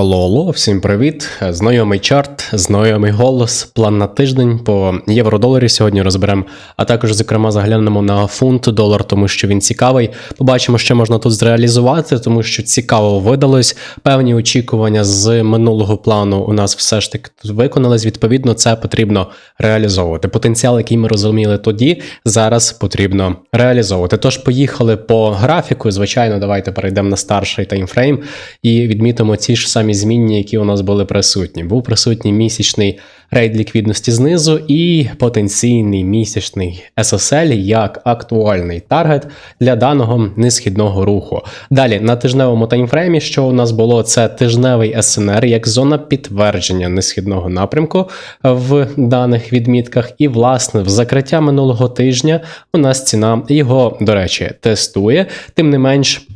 Алло, алло, всім привіт! Знайомий чарт, знайомий голос, план на тиждень по євро-доларі сьогодні розберемо, а також, зокрема, заглянемо на фунт долар, тому що він цікавий. Побачимо, що можна тут зреалізувати, тому що цікаво видалось. Певні очікування з минулого плану у нас все ж таки тут виконались. Відповідно, це потрібно реалізовувати. Потенціал, який ми розуміли тоді, зараз потрібно реалізовувати. Тож поїхали по графіку. Звичайно, давайте перейдемо на старший таймфрейм і відмітимо ці ж самі змінні, які у нас були присутні. Був присутній місячний рейд ліквідності знизу і потенційний місячний SSL як актуальний таргет для даного несхідного руху. Далі на тижневому таймфреймі, що у нас було, це тижневий СНР як зона підтвердження несхідного напрямку в даних відмітках. І, власне, в закриття минулого тижня у нас ціна його, до речі, тестує. Тим не менш.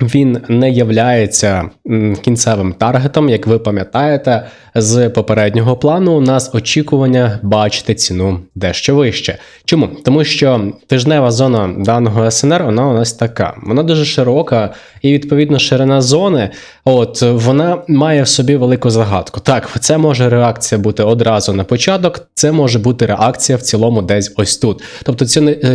Він не являється кінцевим таргетом, як ви пам'ятаєте, з попереднього плану у нас очікування бачити ціну дещо вище. Чому? Тому що тижнева зона даного СНР вона у нас така. Вона дуже широка, і відповідно ширина зони, от вона має в собі велику загадку. Так, це може реакція бути одразу на початок, це може бути реакція в цілому десь ось тут. Тобто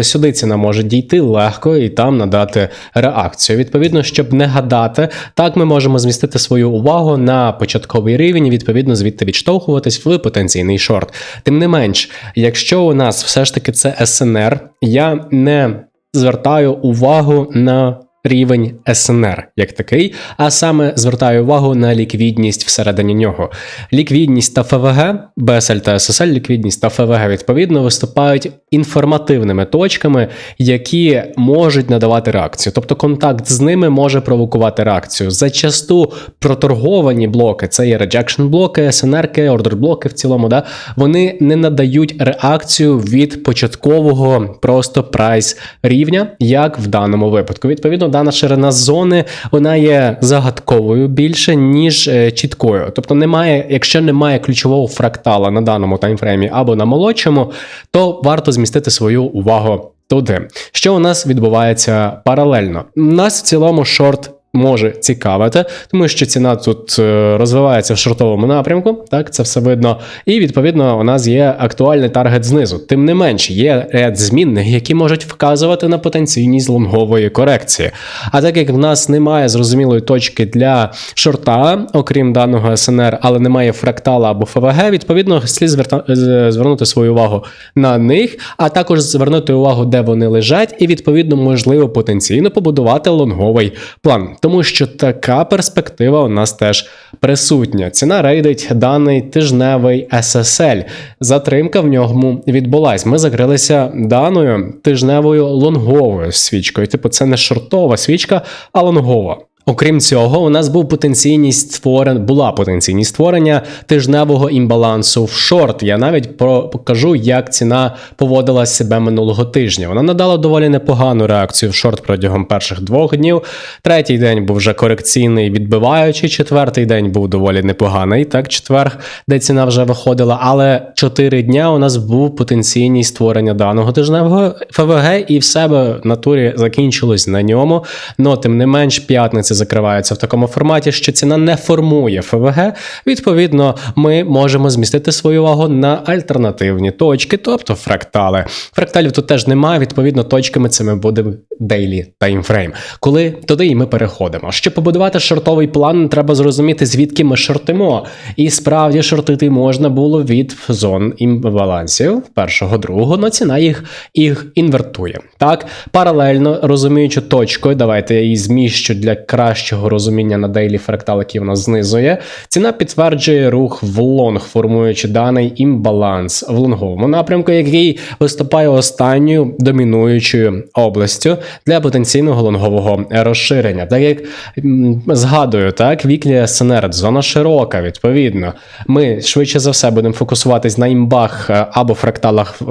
сюди ціна може дійти легко і там надати реакцію. Відповідно щоб не гадати, так ми можемо змістити свою увагу на початковий рівень, відповідно звідти відштовхуватись в потенційний шорт. Тим не менш, якщо у нас все ж таки це СНР, я не звертаю увагу на рівень СНР як такий, а саме звертаю увагу на ліквідність всередині нього. Ліквідність та ФВГ, БСЛ та ССЛ, ліквідність та ФВГ відповідно виступають інформативними точками, які можуть надавати реакцію. Тобто контакт з ними може провокувати реакцію. Зачасту проторговані блоки, це є rejection блоки, СНР, ордер блоки в цілому, да, вони не надають реакцію від початкового просто прайс рівня, як в даному випадку. Відповідно, дана ширина зони вона є загадковою більше, ніж е, чіткою. Тобто, немає, якщо немає ключового фрактала на даному таймфреймі або на молодшому, то варто змістити свою увагу туди. Що у нас відбувається паралельно? У нас в цілому шорт може цікавити, тому що ціна тут е, розвивається в шортовому напрямку, так це все видно. І відповідно у нас є актуальний таргет знизу. Тим не менш, є ряд змінних, які можуть вказувати на потенційність лонгової корекції. А так як в нас немає зрозумілої точки для шорта, окрім даного СНР, але немає фрактала або ФВГ, відповідно, слід звернути свою увагу на них, а також звернути увагу, де вони лежать, і відповідно можливо потенційно побудувати лонговий план тому що така перспектива у нас теж присутня. Ціна рейдить даний тижневий SSL. Затримка в ньому відбулась. Ми закрилися даною тижневою лонговою свічкою. Типу, це не шортова свічка, а лонгова. Окрім цього, у нас був потенційність створен, була потенційність створення тижневого імбалансу в шорт. Я навіть про... покажу, як ціна поводила себе минулого тижня. Вона надала доволі непогану реакцію в шорт протягом перших двох днів. Третій день був вже корекційний, відбиваючий. Четвертий день був доволі непоганий. Так, четверг, де ціна вже виходила. Але чотири дня у нас був потенційність створення даного тижневого ФВГ, і в себе в натурі закінчилось на ньому. Но тим не менш, п'ятниця позиції закриваються в такому форматі, що ціна не формує ФВГ. Відповідно, ми можемо змістити свою увагу на альтернативні точки, тобто фрактали. Фракталів тут теж немає. Відповідно, точками цими буде daily таймфрейм. Коли туди і ми переходимо. Щоб побудувати шортовий план, треба зрозуміти, звідки ми шортимо. І справді шортити можна було від зон імбалансів першого, другого, але ціна їх їх інвертує. Так, паралельно розуміючи точкою, давайте я її зміщу для кращого розуміння на дейлі фрактал, який в нас знизує. Ціна підтверджує рух в лонг, формуючи даний імбаланс в лонговому напрямку, який виступає останньою домінуючою областю для потенційного лонгового розширення. Так як згадую, так, віклі СНР, зона широка, відповідно. Ми швидше за все будемо фокусуватись на імбах е, або фракталах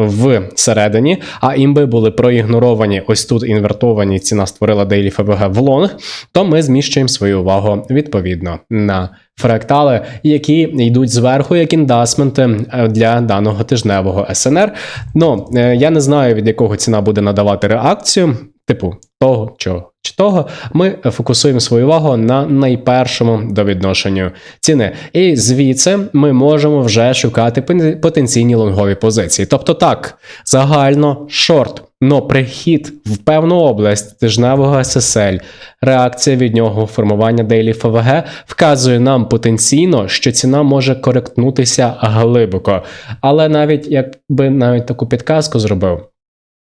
всередині, а імби були проігноровані. Ось тут інвертовані. Ціна створила дейлі ФБГ в лонг. То ми зміщуємо свою увагу відповідно на фрактали, які йдуть зверху як індасменти е, для даного тижневого СНР. Ну е, я не знаю від якого ціна буде надавати реакцію, типу того, чого чи того, ми фокусуємо свою увагу на найпершому до відношенню ціни. І звідси ми можемо вже шукати потенційні лонгові позиції. Тобто так, загально шорт. Но прихід в певну область тижневого ССЛ, реакція від нього, формування дейлі ФВГ вказує нам потенційно, що ціна може коректнутися глибоко. Але навіть якби навіть таку підказку зробив.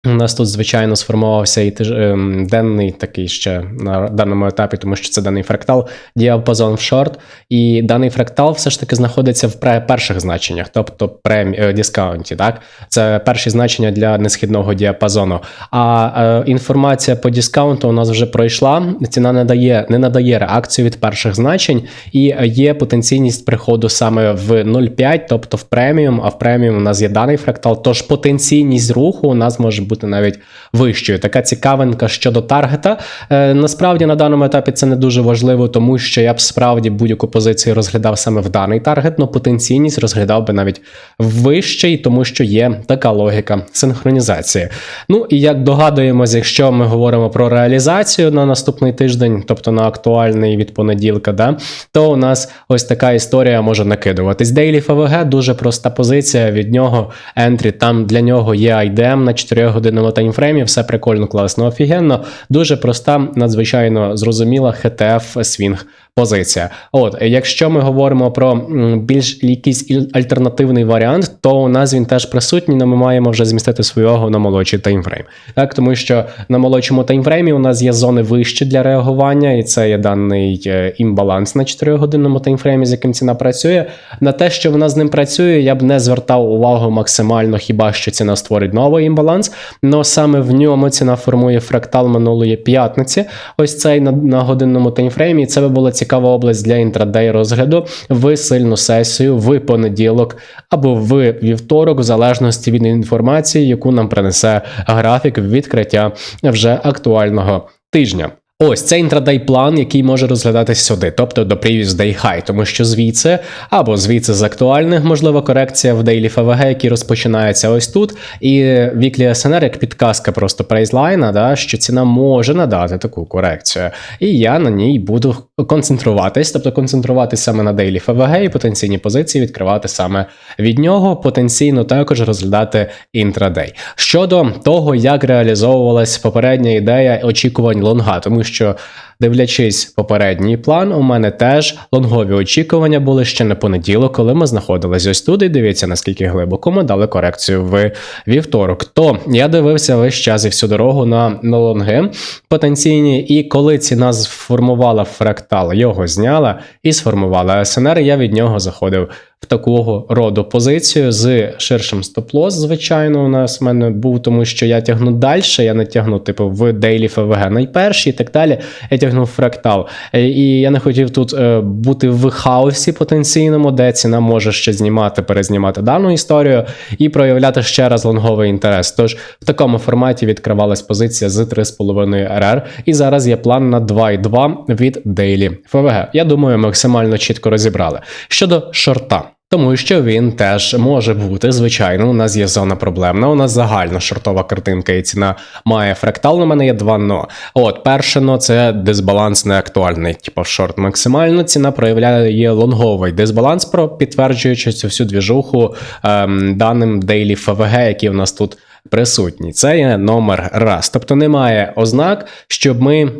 У нас тут, звичайно, сформувався і тиж... Ем, денний такий ще на даному етапі, тому що це даний фрактал, діапазон в шорт, і даний фрактал все ж таки знаходиться в перших значеннях, тобто премі... Е, дискаунті. Так? Це перші значення для несхідного діапазону. А е, інформація по дискаунту у нас вже пройшла. Ціна не дає, не надає реакцію від перших значень, і є потенційність приходу саме в 0,5, тобто в преміум, а в преміум у нас є даний фрактал, тож потенційність руху у нас може бути бути навіть вищою. Така цікавинка щодо таргета. Е, насправді на даному етапі це не дуже важливо, тому що я б справді будь-яку позицію розглядав саме в даний таргет, але потенційність розглядав би навіть вищий, тому що є така логіка синхронізації. Ну і як догадуємось, якщо ми говоримо про реалізацію на наступний тиждень, тобто на актуальний від понеділка, да, то у нас ось така історія може накидуватись. Daily FVG дуже проста позиція. Від нього ентрі, там для нього є IDM на 4 годинному таймфреймі, все прикольно, класно, офігенно. Дуже проста, надзвичайно зрозуміла HTF свінг позиція. От, якщо ми говоримо про більш якийсь альтернативний варіант, то у нас він теж присутній, але ми маємо вже змістити увагу на молодший таймфрейм. Так, тому що на молодшому таймфреймі у нас є зони вищі для реагування, і це є даний е, імбаланс на 4-годинному таймфреймі, з яким ціна працює. На те, що вона з ним працює, я б не звертав увагу максимально, хіба що ціна створить новий імбаланс. але саме в ньому ціна формує фрактал минулої п'ятниці. Ось цей на, на годинному таймфреймі. І це би було цікаво цікава область для інтрадей розгляду в сильну сесію в понеділок або в вівторок, в залежності від інформації, яку нам принесе графік відкриття вже актуального тижня. Ось це інтрадей план, який може розглядатись сюди, тобто до previous day high, тому що звідси або звідси з актуальних, можливо, корекція в Daily FVG, які розпочинаються ось тут. І Weekly SNR як підказка просто прайзлайна, да, що ціна може надати таку корекцію. І я на ній буду концентруватись, тобто концентруватися саме на Daily FVG і потенційні позиції відкривати саме від нього, потенційно також розглядати інтрадей. Щодо того, як реалізовувалась попередня ідея очікувань лонга, тому що Дивлячись попередній план, у мене теж лонгові очікування були ще на понеділок, коли ми знаходились ось тут. І дивіться, наскільки глибоко ми дали корекцію в вівторок. То я дивився весь час і всю дорогу на, на лонги потенційні, і коли ціна сформувала фрактал, його зняла і сформувала СНР, я від нього заходив в такого роду позицію з ширшим стоп-лосс, звичайно, у нас в мене був, тому що я тягну далі, я не тягну, типу, в Daily FVG найперші і так далі. Я тягнув фрактал. Е, і я не хотів тут е, бути в хаосі потенційному, де ціна може ще знімати, перезнімати дану історію і проявляти ще раз лонговий інтерес. Тож в такому форматі відкривалась позиція з 3,5 РР. І зараз є план на 2,2 від Daily FVG. Я думаю, максимально чітко розібрали. Щодо шорта. Тому що він теж може бути, звичайно, у нас є зона проблемна, у нас загальна шортова картинка, і ціна має фрактал, у мене є два но. От, перше но це дисбаланс не актуальний. Типу шорт максимально ціна проявляє лонговий дисбаланс, про підтверджуючи цю всю двіжуху ем, даним Daily FVG, які в нас тут присутній. Це є номер раз. Тобто немає ознак, щоб ми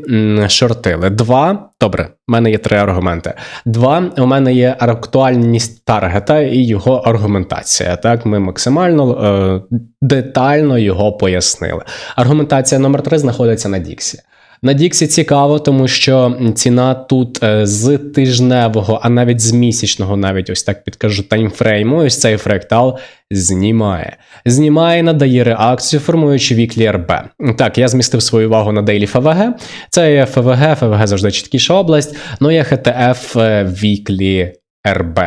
шортили. Два. Добре, в мене є три аргументи. Два, у мене є актуальність таргета і його аргументація. Так, ми максимально е, детально його пояснили. Аргументація номер три знаходиться на Діксі. На Діксі цікаво, тому що ціна тут е, з тижневого, а навіть з місячного, навіть ось так підкажу, таймфрейму, ось цей фрактал знімає. Знімає, надає реакцію, формуючи віклі РБ. Так, я змістив свою увагу на Daily FVG. Це є FVG, FVG завжди чіткіша область, ну є HTF віклі РБ.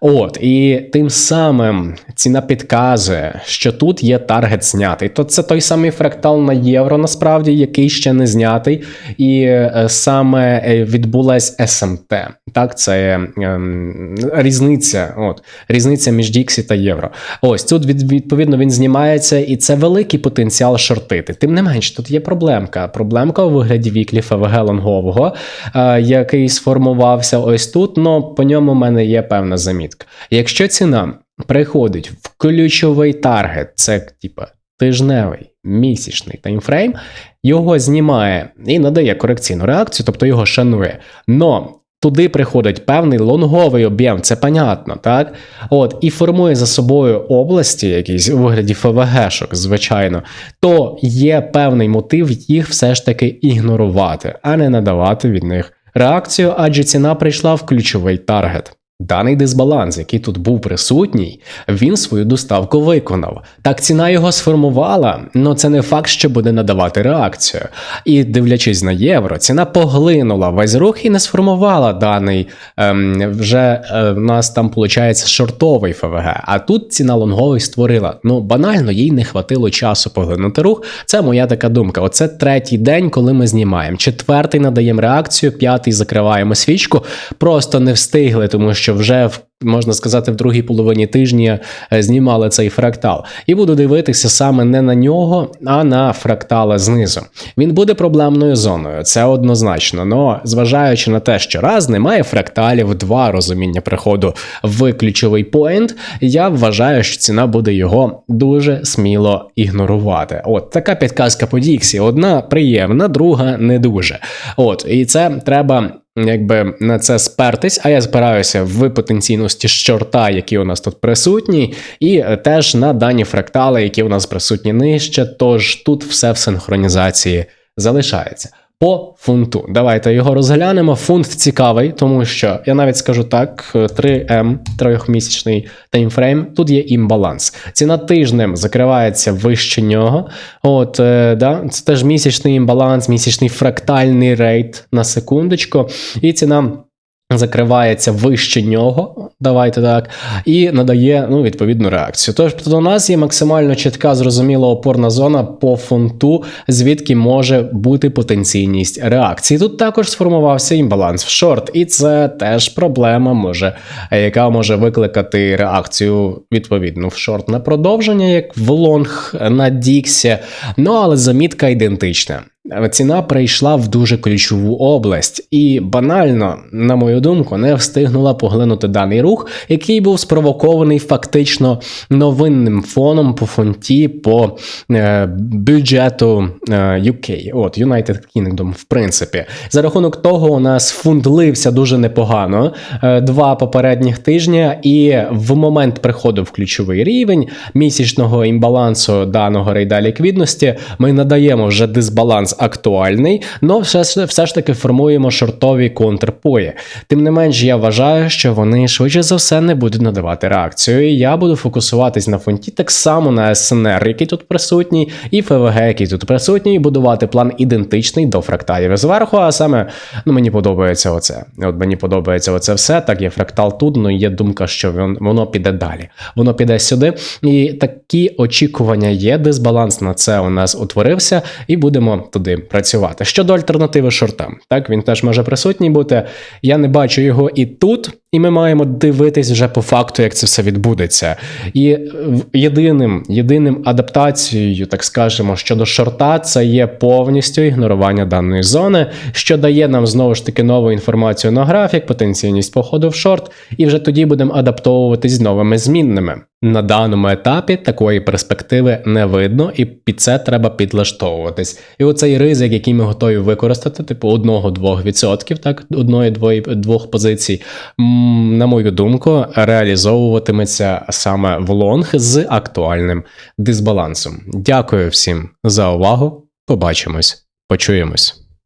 От, і тим самим ціна підказує, що тут є таргет знятий. То це той самий фрактал на євро, насправді, який ще не знятий, і е, саме е, відбулась СМТ. Так, це ем, різниця. От різниця між Діксі та євро. Ось тут від, відповідно він знімається, і це великий потенціал шортити. Тим не менш, тут є проблемка. Проблемка у вигляді Вікліфа ВГ лонгового, е, який сформувався ось тут. Ну по ньому в мене є певна замітка. Якщо ціна приходить в ключовий таргет, це типа тижневий, місячний таймфрейм, його знімає і надає корекційну реакцію, тобто його шанує. Но туди приходить певний лонговий об'єм, це понятно, так? От, і формує за собою області, якісь у вигляді ФВГшок, звичайно, то є певний мотив їх все ж таки ігнорувати, а не надавати від них реакцію, адже ціна прийшла в ключовий таргет. Даний дисбаланс, який тут був присутній, він свою доставку виконав. Так ціна його сформувала, але це не факт, що буде надавати реакцію. І дивлячись на євро, ціна поглинула весь рух і не сформувала даний ем, вже е, в нас там виходить шортовий ФВГ. А тут ціна лонговий створила. Ну банально їй не хватило часу поглинути рух. Це моя така думка. Оце третій день, коли ми знімаємо. Четвертий надаємо реакцію, п'ятий закриваємо свічку. Просто не встигли, тому що вже в можна сказати, в другій половині тижня е, знімали цей фрактал. І буду дивитися саме не на нього, а на фрактали знизу. Він буде проблемною зоною, це однозначно. Но зважаючи на те, що раз немає фракталів, два розуміння приходу в ключовий поінт, я вважаю, що ціна буде його дуже сміло ігнорувати. От така підказка по Діксі: одна приємна, друга не дуже. От, і це треба. Якби на це спертись, а я спираюся в потенційності чорта, які у нас тут присутні, і е, теж на дані фрактали, які у нас присутні нижче. Тож тут все в синхронізації залишається. По фунту. Давайте його розглянемо. Фунт цікавий, тому що я навіть скажу так: 3М, трьохмісячний таймфрейм, тут є імбаланс. Ціна тижнем закривається вище нього. От, е, да, Це теж місячний імбаланс, місячний фрактальний рейт на секундочку. І ціна. Закривається вище нього, давайте так, і надає ну, відповідну реакцію. Тож у нас є максимально чітка, зрозуміла опорна зона по фунту, звідки може бути потенційність реакції. Тут також сформувався імбаланс в шорт, і це теж проблема, може, яка може викликати реакцію відповідну в шорт на продовження, як в лонг на Діксі. Ну але замітка ідентична. Ціна прийшла в дуже ключову область, і банально, на мою думку, не встигнула поглинути даний рух, який був спровокований фактично новинним фоном по фонті по е, бюджету е, UK, от United Kingdom, в принципі. За рахунок того, у нас фунт лився дуже непогано е, два попередніх тижня, і в момент приходу в ключовий рівень місячного імбалансу даного рейда ліквідності ми надаємо вже дисбаланс актуальний, але все, все ж таки формуємо шортові контрпої. Тим не менш, я вважаю, що вони швидше за все не будуть надавати реакцію. І я буду фокусуватись на фонті так само на СНР, який тут присутній, і ФВГ, який тут присутній, і будувати план ідентичний до фракталів зверху. А саме ну мені подобається оце. От мені подобається оце все. Так, є фрактал тут, але є думка, що воно піде далі. Воно піде сюди. І такі очікування є. Дисбаланс на це у нас утворився, і будемо туди працювати. Щодо альтернативи шортам, так він теж може присутній бути. Я не бачу його і тут, і ми маємо дивитись вже по факту, як це все відбудеться. І єдиним єдиним адаптацією, так скажемо, щодо шорта, це є повністю ігнорування даної зони, що дає нам знову ж таки нову інформацію на графік, потенційність походу в шорт, і вже тоді будемо адаптовуватись новими змінними. На даному етапі такої перспективи не видно, і під це треба підлаштовуватись. І оцей ризик, який ми готові використати, типу 1-2%, так, одної-двох позицій, на мою думку, реалізовуватиметься саме в лонг з актуальним дисбалансом. Дякую всім за увагу. Побачимось, почуємось.